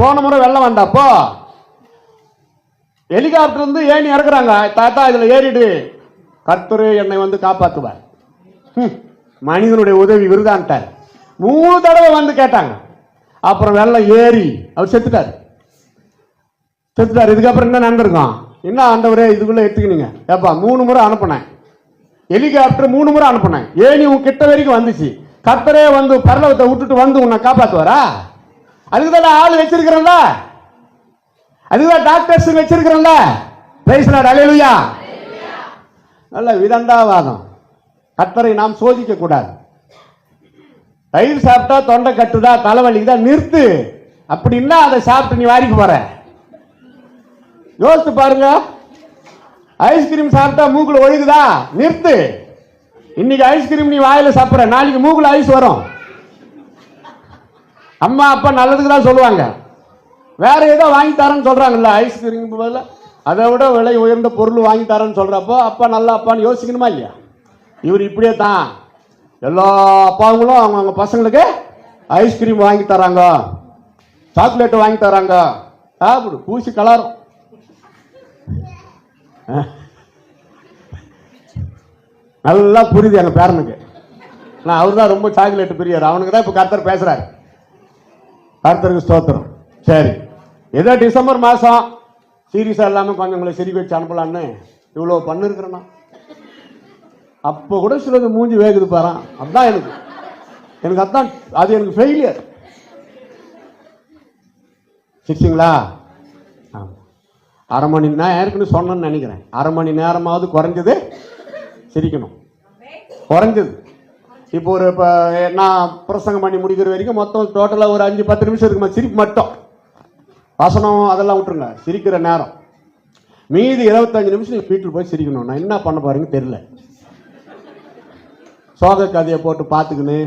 போன முறை வெள்ளம் வந்தாப்போ ஹெலிகாப்டர் இருந்து ஏணி இறக்குறாங்க. தாத்தா இதில் ஏறிடு. கர்த்தர் என்னை வந்து காப்பாற்றுவார் மனிதனுடைய உதவி விருதான்ட்டார். மூணு தடவை வந்து கேட்டாங்க. அப்புறம் வெள்ளம் ஏறி அவர் செத்துட்டார். செத்துட்டார். இதுக்கப்புறம் என்ன நடந்திருக்கோம்? என்ன ஆண்டவரே இதுக்குள்ளே எடுத்துக்கினீங்க ஏப்பா மூணு முறை அனுப்பினேன். ஹெலிகாப்டர் மூணு முறை அனுப்பினேன். ஏணி உன் கிட்ட வரைக்கும் வந்துச்சு. கர்த்தரே வந்து பரலவத்தை விட்டுட்டு வந்து உன்னை காப்பாற்றுவாரா அதுக்கு தானே ஆள் வச்சிருக்கிறேன்ல அதுதான் டாக்டர்ஸ் வச்சிருக்கிறேன்ல பிரைஸ்லாட் அலையலுயா நல்ல விதண்டாவாதம். கத்தரை நாம் சோதிக்க கூடாது தயிர் சாப்பிட்டா தொண்டை கட்டுதா தலைவலிக்குதா நிறுத்து. அப்படின்னா அதை சாப்பிட்டு நீ வாரிக்கு போற. யோசித்து பாருங்க. ஐஸ்கிரீம் சாப்பிட்டா மூக்குல ஒழுகுதா நிறுத்து. இன்னைக்கு ஐஸ்கிரீம் நீ வாயில சாப்பிட்ற. நாளைக்கு மூக்குல ஐஸ் வரும். அம்மா அப்பா நல்லதுக்கு தான் சொல்லுவாங்க. வேற ஏதோ வாங்கி தரேன்னு சொல்றாங்கல்ல ஐஸ்கிரீம் பதில்? அதை விட விலை உயர்ந்த பொருள் வாங்கி தரேன்னு சொல்றப்போ அப்பா நல்லா அப்பான்னு யோசிக்கணுமா இல்லையா? இவர் இப்படியே தான். எல்லா அப்பாவுங்களும் அவங்க அவங்க பசங்களுக்கு ஐஸ்கிரீம் வாங்கி தராங்க. சாக்லேட்டு வாங்கி தராங்க. சாப்பிடு பூசி கலரும். நல்லா புரியுது எங்கள் பேரனுக்கு. நான் அவர் தான் ரொம்ப சாக்லேட்டு பிரியர். அவனுக்கு தான் இப்போ கர்த்தர் பேசுகிறாரு கர்த்தருக்கு ஸ்தோத்திரம். சரி. ஏதோ டிசம்பர் மாதம் சீரியஸாக இல்லாமல் கொஞ்சம் உங்களை சிரிக்க வச்சு அனுப்பலான்னு இவ்வளோ பண்ணிருக்கிறேன்னா அப்போ கூட சிலது மூஞ்சி வேகுது பாறான் அதான் எனக்கு. எனக்கு அதான் அது எனக்கு ஃபெயிலியர் சிரிச்சிங்களா? ஆமாம் அரை மணி நேரம் ஏற்கனவே சொன்னேன்னு நினைக்கிறேன். அரை மணி நேரமாவது குறைஞ்சது சிரிக்கணும். குறைஞ்சது. இப்போ ஒரு இப்போ நான் பிரசங்கம் பண்ணி முடிக்கிற வரைக்கும் மொத்தம் டோட்டலாக ஒரு அஞ்சு பத்து நிமிஷம் இருக்குமா சிரிப்பு மட்டும். வசனம் அதெல்லாம் விட்டுருங்க. சிரிக்கிற நேரம். மீதி இருபத்தஞ்சு நிமிஷம் நீங்கள் வீட்டில் போய் சிரிக்கணும். நான் என்ன பண்ண பாருங்க தெரியல. சோக கதையை போட்டு பார்த்துக்கின்னு.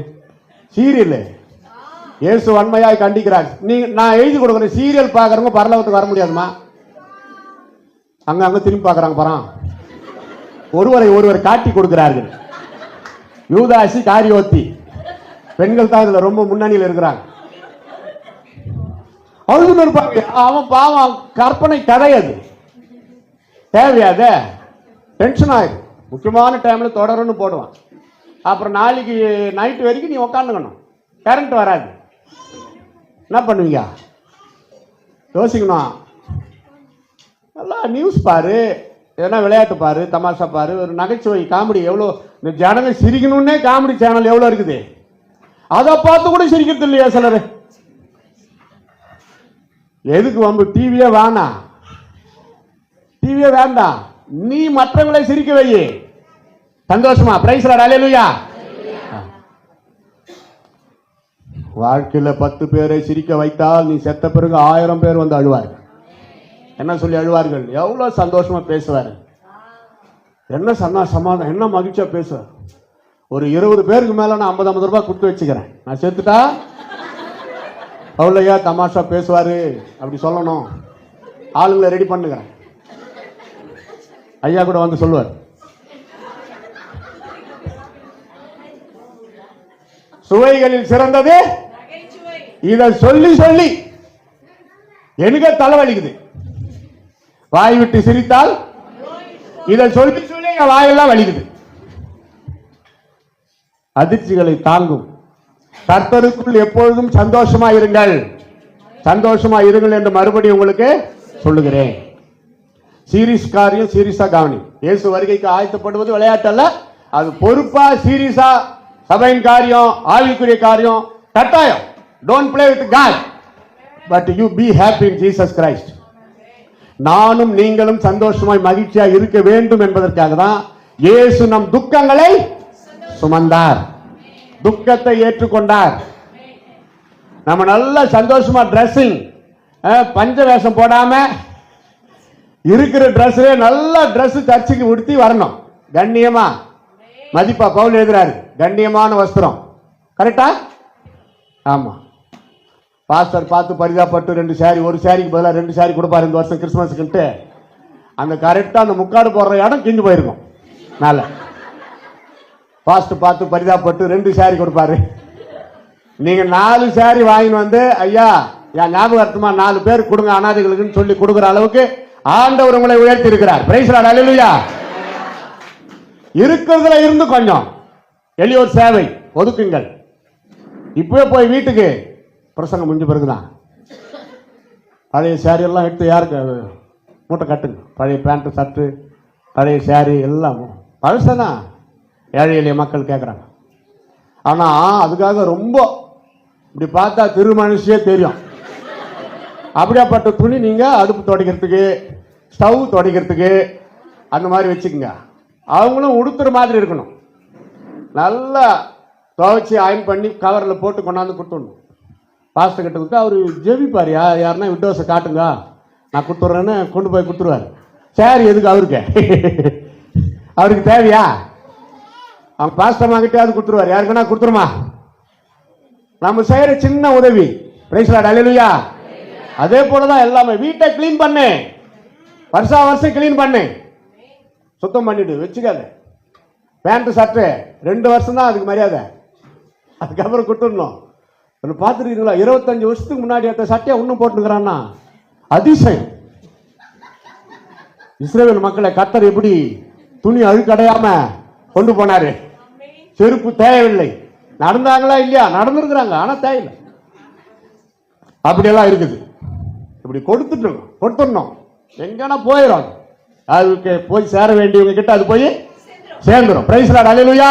சீரியல். ஏசு வன்மையாய் கண்டிக்கிறார். நீங்கள் நான் எழுதி கொடுக்குறேன். சீரியல் பார்க்குறவங்க பரலவத்துக்கு வர முடியாதுமா அங்கே அங்கே திரும்பி பார்க்குறாங்க பரம் ஒருவரை ஒருவர் காட்டி கொடுக்குறார்கள். யூதாசி காரியோத்தி. பெண்கள் தான் இதுல ரொம்ப முன்னணியில் இருக்கிறாங்க. அழுதுன்னு இருப்பாங்க. அவன் பாவம் கற்பனை கதை அது தேவையாத? டென்ஷன் ஆயிடும் முக்கியமான டைம்ல தொடரும்னு போடுவான். அப்புறம் நாளைக்கு நைட்டு வரைக்கும் நீ உக்காந்துக்கணும். கரண்ட் வராது. என்ன பண்ணுவீங்க யோசிக்கணும். நல்லா நியூஸ் பாரு. எதனா விளையாட்டு பாரு தமாஷா பாரு ஒரு நகைச்சுவை காமெடி எவ்வளோ இந்த ஜனங்க சிரிக்கணும்னே காமெடி சேனல் எவ்வளோ இருக்குது? அதை பார்த்து கூட சிரிக்கிறது இல்லையா சிலர்? எதுக்கு வம்பு? டிவியே வேணாம் டிவியே வேண்டாம். நீ மற்றவங்களை சிரிக்க வை. சந்தோஷமா? பிரைஸ்ல அலையலுயா வாழ்க்கையில பத்து பேரை சிரிக்க வைத்தால் நீ செத்த பிறகு ஆயிரம் பேர் வந்து அழுவார்கள். என்ன சொல்லி அழுவார்கள்? எவ்வளவு சந்தோஷமா பேசுவாரு? என்ன சன்னா சமாதானம் என்ன மகிழ்ச்சியா பேசுவார்? ஒரு இருபது பேருக்கு மேல நான் ஐம்பது ஐம்பது ரூபாய் கொடுத்து வச்சுக்கிறேன். நான் செத்துட்டா பவுலையா தமாஷா பேசுவாரு? அப்படி சொல்லணும். ஆளுங்களை ரெடி பண்ணுகிறேன். ஐயா கூட வந்து சொல்லுவார். சுவைகளில் சிறந்தது? இத சொல்லி சொல்லி எனக்கு தலைவலிக்குது. வாய் விட்டு சிரித்தால் இதை சொல்லி சொல்லி என் வாயெல்லாம் வலிக்குது. அதிர்ச்சிகளை தாங்கும். கர்த்தருக்குள் எப்பொழுதும் சந்தோஷமா இருங்கள். சந்தோஷமா இருங்கள் என்று மறுபடியும் உங்களுக்கு சொல்லுகிறேன். சீரியஸ் காரியம் சீரியஸா கவனி. இயேசு வருகைக்கு ஆயத்தப்படுவது விளையாட்டு அல்ல அது பொறுப்பா சீரியஸா சபையின் காரியம் ஆவிக்குரிய காரியம் கட்டாயம். Don't play with God but you be happy in Jesus Christ நானும் நீங்களும் சந்தோஷமாய் மகிழ்ச்சியா இருக்க வேண்டும் என்பதற்காக தான் இயேசு நம் துக்கங்களை சுமந்தார். துக்கத்தை ஏற்றுக்கொண்டார். நம்ம நல்ல சந்தோஷமா ட்ரெஸ்ஸிங் பஞ்ச வேஷம் போடாம இருக்கிற ட்ரெஸ்ல நல்ல Dress சர்ச்சுக்கு உடுத்தி வரணும். கண்ணியமா. மதிப்பா பவுல் எழுதுறாரு. கண்ணியமான வஸ்திரம். கரெக்டா? ஆமா. பாஸ்டர் பார்த்து பரிதாப்பட்டு ரெண்டு சாரி ஒரு சாரிக்கு பதிலாக ரெண்டு சாரி கொடுப்பாரு இந்த வருஷம் கிறிஸ்மஸுக்குன்ட்டு அந்த கரெக்டாக அந்த முக்காடு போடுற இடம் கிஞ்சு போயிருக்கும். நல்ல பாஸ்ட் பார்த்து பரிதாப்பட்டு ரெண்டு சாரி கொடுப்பாரு. நீங்க நாலு சாரி வாங்கின்னு வந்து ஐயா என் ஞாபகார்த்தமா நாலு பேர் கொடுங்க அனாதைகளுக்குன்னு சொல்லி கொடுக்குற அளவுக்கு ஆண்டவர் உங்களை உயர்த்தி இருக்கிறார். பிரைஸ்லாட் அல்லேலூயா இருக்கிறதுல இருந்து கொஞ்சம். எளியோர் சேவை ஒதுக்குங்கள். இப்பவே போய் வீட்டுக்கு பிரசங்கம் முடிஞ்ச பிறகுதான். பழைய சாரி எல்லாம் எடுத்து யாருக்கு? மூட்டை கட்டுங்க. பழைய பேண்ட்டு ஷர்ட்டு பழைய சாரி எல்லாம். பழசனா? ஏழை எளிய மக்கள் கேட்குறாங்க ஆனால் அதுக்காக ரொம்ப இப்படி பார்த்தா திரு திருமனுஷே தெரியும். அப்படியாப்பட்ட துணி நீங்கள் அடுப்பு துடைக்கிறதுக்கு ஸ்டவ் துடைக்கிறதுக்கு அந்த மாதிரி வச்சுக்கோங்க. அவங்களும் உடுத்துற மாதிரி இருக்கணும். நல்லா துவைச்சி அயன் பண்ணி கவரில் போட்டு கொண்டாந்து கொடுத்துடணும். பாஸ்டர் கிட்ட கொடுத்து அவர் ஜெபிப்பார். யார் யாருன்னா விண்டோஸை காட்டுங்க. நான் கொடுத்துட்றேன்னு கொண்டு போய் கொடுத்துருவார். சரி எதுக்கு அவருக்கு? அவருக்கு தேவையா? அவன் பாஸ்டர்மா கிட்டேயாவது கொடுத்துருவார். யாருக்குன்னா கொடுத்துருமா? நம்ம செய்கிற சின்ன உதவி. பிரைஸ்லாட் அலையிலுயா அதே போல தான் எல்லாமே. வீட்டை க்ளீன் பண்ணு. வருஷா வருஷம் க்ளீன் பண்ணு. சுத்தம் பண்ணிடு. வச்சுக்காத. பேண்ட்டு சட்டை ரெண்டு வருஷம் தான் அதுக்கு மரியாதை. அதுக்கப்புறம் கொடுத்துடணும். ஒன்று பார்த்துருக்கீங்களா? இருபத்தஞ்சு வருஷத்துக்கு முன்னாடி அந்த சட்டையை இன்னும் போட்டுக்கிறான்னா அதிசயம். இஸ்ரேல் மக்களை கத்தர் எப்படி துணி அழுக்கடையாம கொண்டு போனாரு? செருப்பு தேவையில்லை. நடந்தாங்களா இல்லையா? நடந்திருக்கிறாங்க ஆனால் தேவையில்லை. அப்படியெல்லாம் இருக்குது. இப்படி கொடுத்துட்டோம் கொடுத்துடணும். எங்கன்னா போயிடும் அதுக்கு போய் சேர வேண்டியவங்க கிட்ட அது போய் சேர்ந்துடும் பிரைஸ் லார்ட் அல்லேலூயா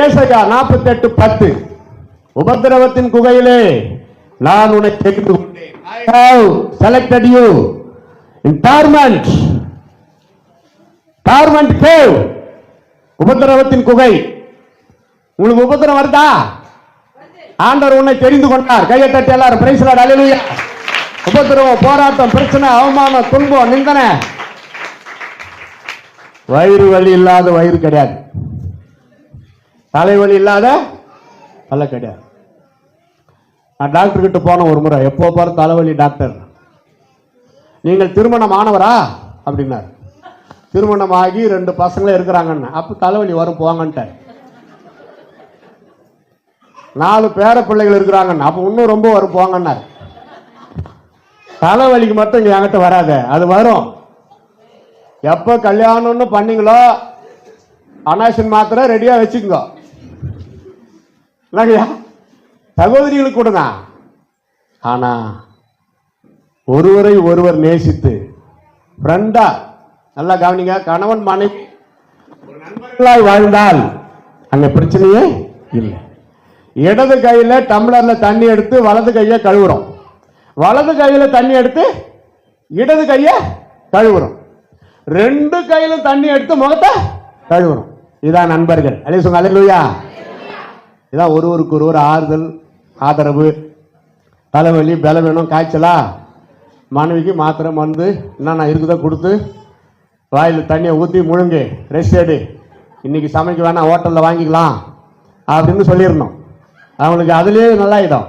ஏசையா நாற்பத்தெட்டு பத்து. உபத்திரவத்தின் குகையிலே நான் உன்னை தெரிந்து கொண்டேன் I have selected you உபத்திரவத்தின் குகை. உங்களுக்கு உபத்திரம் வருதா? ஆண்டவர் உன்னை தெரிந்து கொண்டார். கையை தட்டி எல்லாரும் பிரைஸ் லார்ட் அல்லேலூயா உபத்திரவம் போராட்டம் பிரச்சனை அவமானம் துன்பம் நிந்தனை. வயிறு வலி இல்லாத வயிறு கிடையாது. தலைவலி இல்லாத அதெல்லாம் கிடையாது நான் டாக்டர் கிட்ட போன ஒரு முறை. எப்போ பாரு தலைவலி டாக்டர் நீங்கள் திருமணம் ஆனவரா அப்படின்னார். திருமணம் ஆகி ரெண்டு பசங்களே இருக்கிறாங்கன்னு. அப்போ தலைவலி வரும் போங்கன்ட்டார். நாலு பேர பிள்ளைகள் இருக்கிறாங்கன்னு. அப்போ இன்னும் ரொம்ப வரும் போங்கன்னார். தலைவலிக்கு மட்டும் இங்கே என்கிட்ட வராத. அது வரும். எப்போ கல்யாணம்னு பண்ணீங்களோ அனாசின் மாத்திரை ரெடியாக வச்சுக்கோங்க. இல்லைங்கய்யா? சகோதரிகளுக்கு கொடுங்க. ஆனா ஒருவரை ஒருவர் நேசித்து ஃப்ரெண்டா நல்லா கவனிங்க கணவன் மனைவி நண்பர்களாய் வாழ்ந்தால் அங்க பிரச்சனையே இல்லை. இடது கையில டம்ளர்ல தண்ணி எடுத்து வலது கையை கழுவுறோம். வலது கையில தண்ணி எடுத்து இடது கையை கழுவுறோம். ரெண்டு கையில தண்ணி எடுத்து முகத்தை கழுவுறோம். இதான் நண்பர்கள். அலே சொல்லுங்க அலையிலுயா இதான் ஒருவருக்கு ஒருவர் ஆறுதல் ஆதரவு தலைவலி பலவீனம் காய்ச்சலா? மனைவிக்கு மாத்திரை மருந்து என்னென்ன இருக்குதோ கொடுத்து வாயில் தண்ணியை ஊற்றி முழுங்கு ரெஸ்ட் எடு. இன்றைக்கி சமைக்க வேணாம் ஹோட்டலில் வாங்கிக்கலாம் அப்படின்னு சொல்லிடணும் அவங்களுக்கு அதுலேயே நல்லாயிடும்.